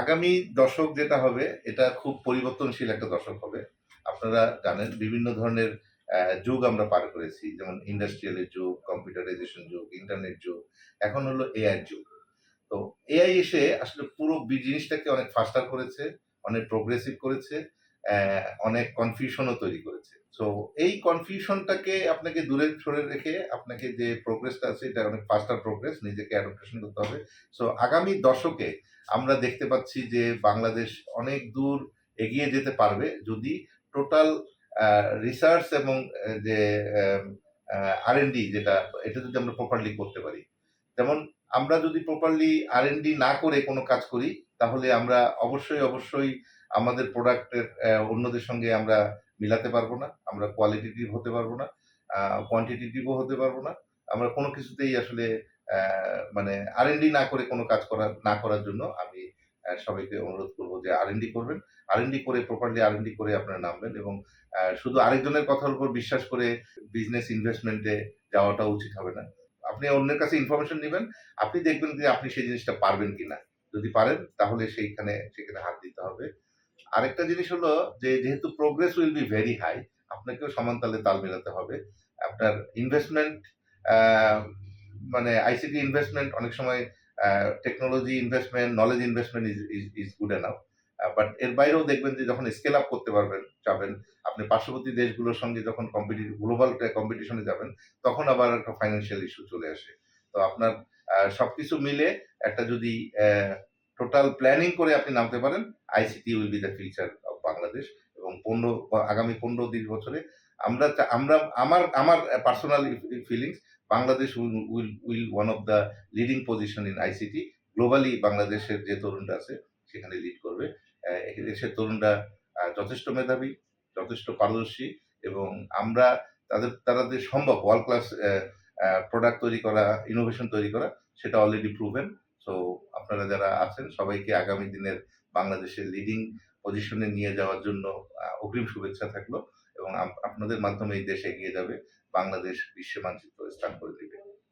আগামী দশক যেটা হবে, এটা খুব পরিবর্তনশীল একটা দশক হবে। আপনারা জানেন, বিভিন্ন ধরনের যুগ আমরা পার করেছি। যেমন ইন্ডাস্ট্রিয়ালের যুগ কম্পিউটারাইজেশন যুগ ইন্টারনেট যুগ, এখন হলো এআই যুগ। তো এআই এসে আসলে পুরো জিনিসটাকে অনেক ফাস্টার করেছে, অনেক প্রোগ্রেসিভ করেছে অনেক কনফিউশনও তৈরি করেছে। তো এই কনফিউশনটাকে আপনাকে দূরে সরে রেখে আপনাকে যে প্রোগ্রেসটা আছে, এটা অনেক ফাস্টার প্রোগ্রেস নিজেকে অ্যাডপ্টেশন করতে হবে। সো আগামী দশকে আমরা দেখতে পাচ্ছি যে বাংলাদেশ অনেক দূর এগিয়ে যেতে পারবে যদি টোটাল রিসার্চ এবং যে আর যেটা, এটা যদি আমরা প্রপারলি করতে পারি। যেমন আমরা যদি প্রপারলি আর এন ডি না করে কোনো কাজ করি, তাহলে আমরা অবশ্যই অবশ্যই আমাদের প্রোডাক্টের অন্যদের সঙ্গে আমরা মিলাতে পারব না, আমরা কোয়ালিটিটিভ হতে পারব না কোয়ান্টিটিটিভও হতে পারব না, আমরা কোনো কিছুতেই আসলে মানে আর না করে কোনো কাজ করা, না করার জন্য আমি সবাইকে অনুরোধ করব যে আর এন ডি করবেন। আর করে প্রপারলি আর এন ডি করে আপনারা নামবেন এবং শুধু আরেকজনের কথার উপর বিশ্বাস করে বিজনেস ইনভেস্টমেন্টে যাওয়াটা উচিত হবে না। আপনি অন্যের কাছে ইনফরমেশন নেবেন, আপনি দেখবেন যে আপনি সেই জিনিসটা পারবেন কিনা। যদি পারেন, তাহলে সেইখানে, সেখানে হাত দিতে হবে। আরেকটা জিনিস হলো যে, যেহেতু progress will be very high আপনাকেও সমান তালে তাল মেলাতে হবে। আপনার ইনভেস্টমেন্ট মানে আইসিটি ইনভেস্টমেন্ট অনেক সময় technology investment knowledge investment is is good enough but এর বাইরেও দেখবেন যে, যখন স্কেল আপ করতে পারবেন, যাবেন, আপনি পার্শ্ববর্তী দেশগুলোর সঙ্গে যখন কম্পিটি গ্লোবাল কম্পিটিশনে যাবেন, তখন আবার একটা ফাইন্যান্সিয়াল ইস্যু চলে আসে। তো আপনার সবকিছু মিলে একটা যদি টোটাল প্ল্যানিং করে আপনি নামতে পারেন। ICT will be the future of Bangladesh এবং পনেরো, আগামী পনেরো দিন বছরে আমরা আমরা, আমার আমার personal feelings Bangladesh will will one of the leading position in ICT globally বাংলাদেশের যে তরুণরা আছে, সেখানে লিড করবে। দেশের তরুণরা যথেষ্ট মেধাবী, যথেষ্ট পারদর্শী এবং আমরা তাদের, তারা যে সম্ভব ওয়ার্ল্ড ক্লাস প্রোডাক্ট তৈরি করা ইনোভেশন তৈরি করা, সেটা অলরেডি প্রুভেন সো আপনারা যারা আছেন, সবাইকে আগামী দিনের বাংলাদেশের লিডিং পজিশনে নিয়ে যাওয়ার জন্য অগ্রিম শুভেচ্ছা থাকল এবং আপ- আপনাদের মাধ্যমে এই দেশ এগিয়ে যাবে, বাংলাদেশ বিশ্ব মানচিত্র স্থান করে